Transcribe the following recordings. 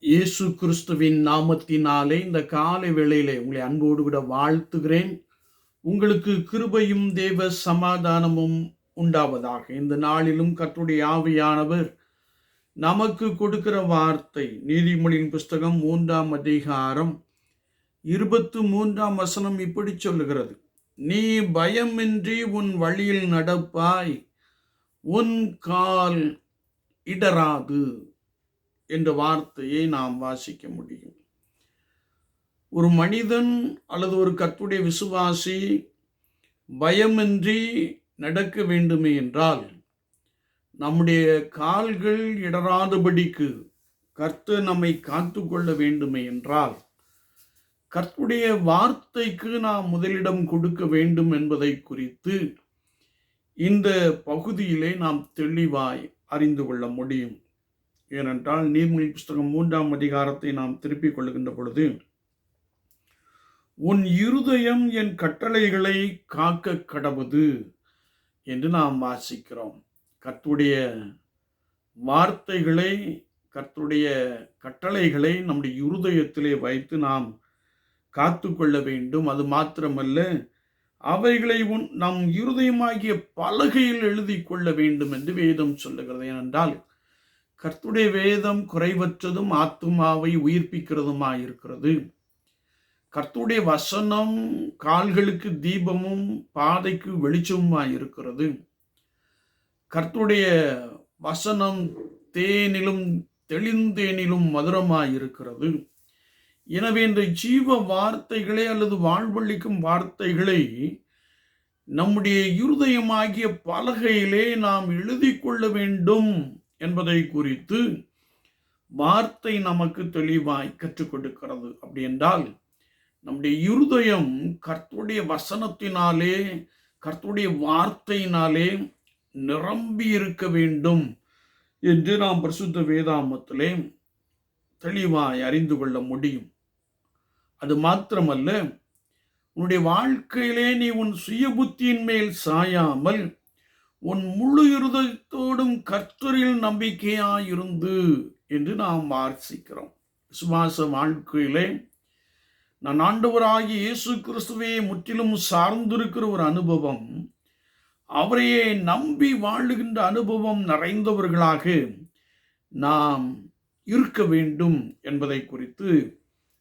இயேசு கிறிஸ்துவின் நாமத்தினாலே இந்த காலை வேளையிலே உங்களை அன்போடு கூட வாழ்த்துகிறேன். உங்களுக்கு கிருபையும் தேவ சமாதானமும் உண்டாவதாக. இந்த நாளிலும் கற்றுடைய ஆவியானவர் நமக்கு கொடுக்கிற வார்த்தை நீதிமொழியின் புஸ்தகம் மூன்றாம் அதிகாரம் இருபத்து மூன்றாம் வசனம் இப்படி சொல்லுகிறது. நீ பயமின்றி உன் வழியில் நடப்பாய் உன் கால் இடராது. என்ற வார்த்தையை நாம் வாசிக்க முடியும். ஒரு மனிதன் அல்லது ஒரு கத்துடைய விசுவாசி பயமின்றி நடக்க வேண்டுமே என்றால் நம்முடைய கால்கள் இடராதபடிக்கு கர்த்து நம்மை காத்து கொள்ள வேண்டுமே என்றால் கர்த்துடைய வார்த்தைக்கு நாம் முதலிடம் கொடுக்க வேண்டும் என்பதை குறித்து இந்த பகுதியிலே நாம் தெளிவாய் அறிந்து கொள்ள முடியும். ஏனென்றால் நீர்மொழி புஸ்தகம் மூன்றாம் அதிகாரத்தை நாம் திருப்பிக் கொள்கின்ற பொழுது உன் இருதயம் என் கட்டளைகளை காக்க கடவுது என்று நாம் வாசிக்கிறோம். கர்த்துடைய வார்த்தைகளை கர்த்துடைய கட்டளைகளை நம்முடைய இருதயத்திலே வைத்து நாம் காத்து கொள்ள வேண்டும். அது மாத்திரமல்ல அவைகளை உன் நம் இருதயமாகிய பலகையில் எழுதி கொள்ள வேண்டும் என்று வேதம் சொல்லுகிறது. ஏனென்றால் கர்த்துடைய வேதம் குறைவற்றதும் ஆத்துமாவை உயிர்ப்பிக்கிறதுமாயிருக்கிறது. கர்த்துடைய வசனம் கால்களுக்கு தீபமும் பாதைக்கு வெளிச்சமுமாய் இருக்கிறது கர்த்துடைய வசனம் தேனிலும் தெளிந்தேனிலும் மதுரமாய் இருக்கிறது எனவே இந்த ஜீவ வார்த்தைகளை அல்லது வாழ்வழிக்கும் வார்த்தைகளை நம்முடைய இருதயமாகிய பலகையிலே நாம் எழுதி கொள்ள வேண்டும். என்பதை குறித்து வார்த்தை நமக்கு தெளிவாய் கற்றுக் கொடுக்கிறது. அப்படி என்றால் நம்முடைய இருதயம் கர்த்துடைய வசனத்தினாலே கர்த்துடைய வார்த்தையினாலே நிரம்பி இருக்க வேண்டும் என்று நாம் பிரசுத்த வேதாமத்திலே தெளிவாய் அறிந்து கொள்ள முடியும். அது மாத்திரமல்ல உன்னுடைய வாழ்க்கையிலே நீ உன் சுய புத்தியின் மேல் சாயாமல் உன் முழு இருதயத்தோடும் கர்த்தரில் நம்பிக்கையாயிருந்து என்று நாம் வாசிக்கிறோம். விசுவாச வாழ்க்கையிலே நான் ஆண்டவராகி இயேசு கிறிஸ்துவையை முற்றிலும் சார்ந்திருக்கிற ஒரு அனுபவம் அவரையே நம்பி வாழுகின்ற அனுபவம் நிறைந்தவர்களாக நாம் இருக்க வேண்டும் என்பதை குறித்து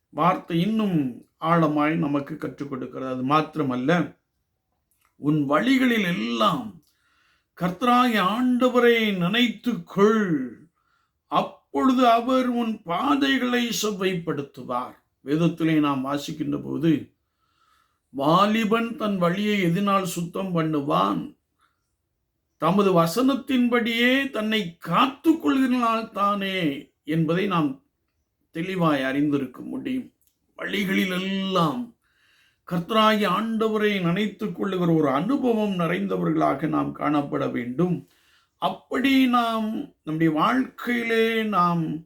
வார்த்தை இன்னும் ஆழமாய் நமக்கு கற்றுக் கொடுக்கிறது. அது மாத்திரமல்ல உன் வழிகளில் எல்லாம் கர்த்தராய் ஆண்டவரை நினைத்துக்கொள். அப்பொழுது அவர் உன் பாதைகளை செவ்வைப்படுத்துவார். வேதத்திலே நாம் வாசிக்கின்ற போது வாலிபன் தன் வழியை எதினால் சுத்தம் பண்ணுவான். தமது வசனத்தின்படியே தன்னை காத்து கொள்கிறனால் தானே என்பதை நாம் தெளிவாய் அறிந்திருக்க முடியும். வழிகளிலெல்லாம் கர்த்தராகி ஆண்டவரை நினைத்து கொள்ளுகிற ஒரு அனுபவம் நிறைந்தவர்களாக நாம் காணப்பட வேண்டும். அப்படி நாம் நம்முடைய வாழ்க்கையிலே நாம்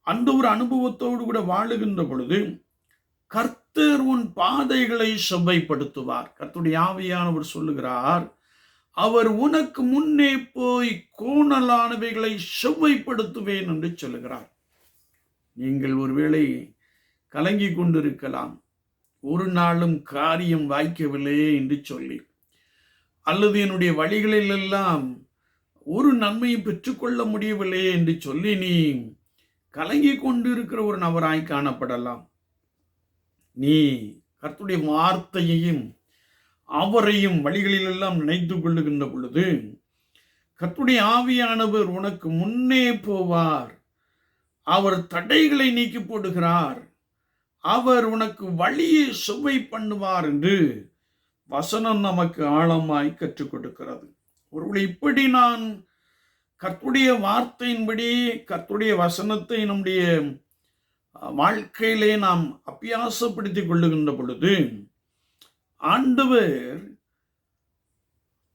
அந்த ஒரு அனுபவத்தோடு கூட வாழுகின்ற பொழுது கர்த்தர் உன் பாதைகளை செவ்வைப்படுத்துவார். கர்த்தருடைய ஆவியானவர் சொல்லுகிறார் அவர் உனக்கு முன்னே போய் கோணலானவைகளை செவ்வைப்படுத்துவேன் என்று சொல்லுகிறார். நீங்கள் ஒருவேளை கலங்கி கொண்டிருக்கலாம். ஒரு நாளும் காரியம் வாய்க்கவில்லையே என்று சொல்லி அல்லது என்னுடைய வழிகளிலெல்லாம் ஒரு நன்மையும் பெற்றுக்கொள்ள முடியவில்லையே என்று சொல்லி நீ கலங்கி கொண்டிருக்கிற ஒரு நபராய் காணப்படலாம். நீ கர்த்துடைய வார்த்தையையும் அவரையும் வழிகளிலெல்லாம் நினைத்து கொள்ளுகின்ற பொழுது கர்த்துடைய ஆவியானவர் உனக்கு முன்னே போவார். அவர் தடைகளை நீக்கி போடுகிறார். அவர் உனக்கு வழியை சுவை பண்ணுவார் என்று வசனம் நமக்கு ஆழமாய் கற்றுக் கொடுக்கிறது. ஒருவளை இப்படி நான் கத்துடைய வார்த்தையின்படி கத்துடைய வசனத்தை நம்முடைய வாழ்க்கையிலே நாம் அபியாசப்படுத்திக் கொள்ளுகின்ற பொழுது ஆண்டவர்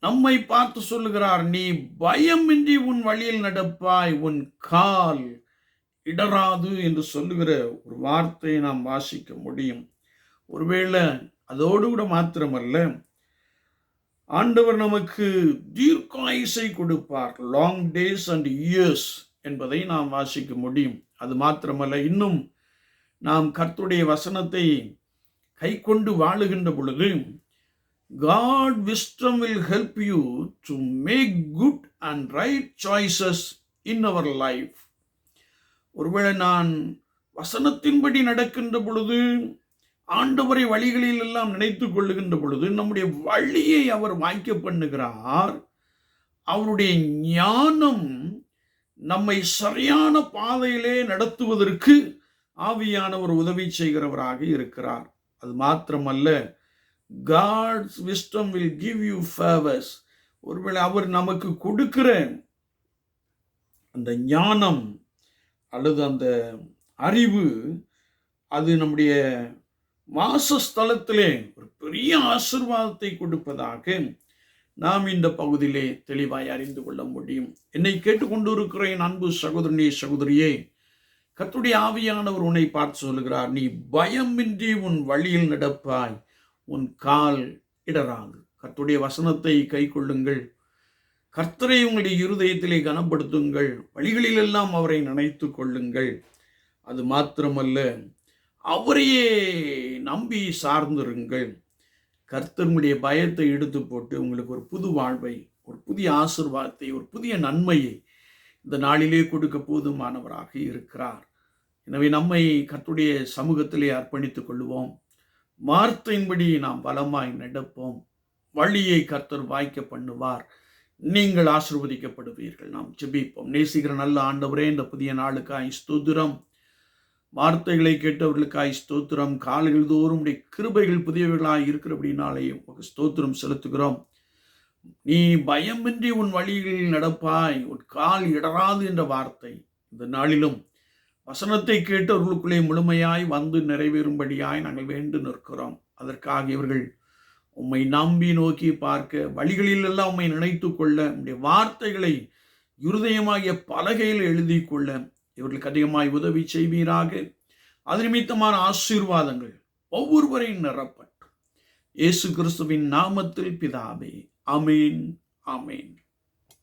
நம்மை பார்த்து சொல்லுகிறார் நீ பயமின்றி உன் வழியில் நடப்பாய் உன் கால் இடராது என்று சொல்லுகிற ஒரு வார்த்தையை நாம் வாசிக்க முடியும். ஒருவேளை அதோடு கூட மாத்திரமல்ல ஆண்டவர் நமக்கு தீர்க்காயுசை கொடுப்பார். லாங் டேஸ் அண்ட் இயர்ஸ் என்பதை நாம் வாசிக்க முடியும். அது மாத்திரமல்ல இன்னும் நாம் கர்த்துடைய வசனத்தை கை கொண்டு வாழுகின்ற பொழுது God wisdom will help you to make good and right choices in our life ஒருவேளை நான் வசனத்தின்படி நடக்கின்ற பொழுது ஆண்டவரை வழிகளில் எல்லாம் நினைத்து கொள்ளுகின்ற பொழுது நம்முடைய வழியை அவர் வாய்க்க பண்ணுகிறார். அவருடைய ஞானம் நம்மை சரியான பாதையிலே நடத்துவதற்கு ஆவியானவர் உதவி செய்கிறவராக இருக்கிறார். அது மாத்திரமல்ல God's wisdom will give you favours ஒருவேளை அவர் நமக்கு கொடுக்கிற அந்த ஞானம் அல்லது அந்த அறிவு அது நம்முடைய வாசஸ்தலத்திலே ஒரு பெரிய ஆசிர்வாதத்தை கொடுப்பதாக நாம் இந்த பகுதியிலே தெளிவாய் அறிந்து கொள்ள முடியும். என்னை கேட்டுக்கொண்டு இருக்கிற என் அன்பு சகோதரனே சகோதரியே. கத்துடைய ஆவியானவர் உன்னை பார்த்து சொல்லுகிறார் நீ பயமின்றி உன் வழியில் நடப்பாய் உன் கால் இடராது கத்துடைய வசனத்தை கை கொள்ளுங்கள். கர்த்தரை உங்களுடைய இருதயத்திலே கனப்படுத்துங்கள். வழிகளிலெல்லாம் அவரை நினைத்து கொள்ளுங்கள். அது மாத்திரமல்ல அவரையே நம்பி சார்ந்திருங்கள். கர்த்தருடைய பயத்தை எடுத்து போட்டு உங்களுக்கு ஒரு புது வாழ்வை ஒரு புதிய ஆசிர்வாதத்தை ஒரு புதிய நன்மையை இந்த நாளிலே கொடுக்க போதுமானவராக இருக்கிறார். எனவே நம்மை கர்த்துடைய சமூகத்திலே அர்ப்பணித்துக் கொள்வோம் வார்த்தையின்படி நாம் பலமாய் நடப்போம். வழியை கர்த்தர் வாய்க்க பண்ணுவார். நீங்கள் ஆசிர்வதிக்கப்படுவீர்கள். நாம் ஜெபிப்போம். நேசிக்கிற நல்ல ஆண்டவரே இந்த புதிய நாளுக்காய் ஸ்தோத்திரம். வார்த்தைகளை கேட்டவர்களுக்காய் ஸ்தோத்திரம். காலைகள் தோறும் உடைய கிருபைகள் புதியவர்களாய் இருக்கிறபடினாலே உமக்கு ஸ்தோத்திரம் செலுத்துகிறோம். நீ பயமின்றி உன் வழிகளில் நடப்பாய். உன் கால் இடராது என்ற வார்த்தை இந்த நாளிலும். வசனத்தை கேட்டவர்களுக்குள்ளே முழுமையாய் வந்து நிறைவேறும்படியாய் நாங்கள் வேண்டு நிற்கிறோம். அதற்காக இவர்கள் உம்மை நம்பி நோக்கி பார்க்க வழிகளில் எல்லாம் உம்மை நினைத்து கொள்ள உம்முடைய வார்த்தைகளை இருதயமாகிய பலகையில் எழுதி கொள்ள இவர்களுக்கு அதிகமாய் உதவி செய்வீராக. அது நிமித்தமான ஆசீர்வாதங்கள் ஒவ்வொருவரையும் நிரப்பட்டும். இயேசு கிறிஸ்துவின் நாமத்தில் பிதாவே அமீன் அமீன்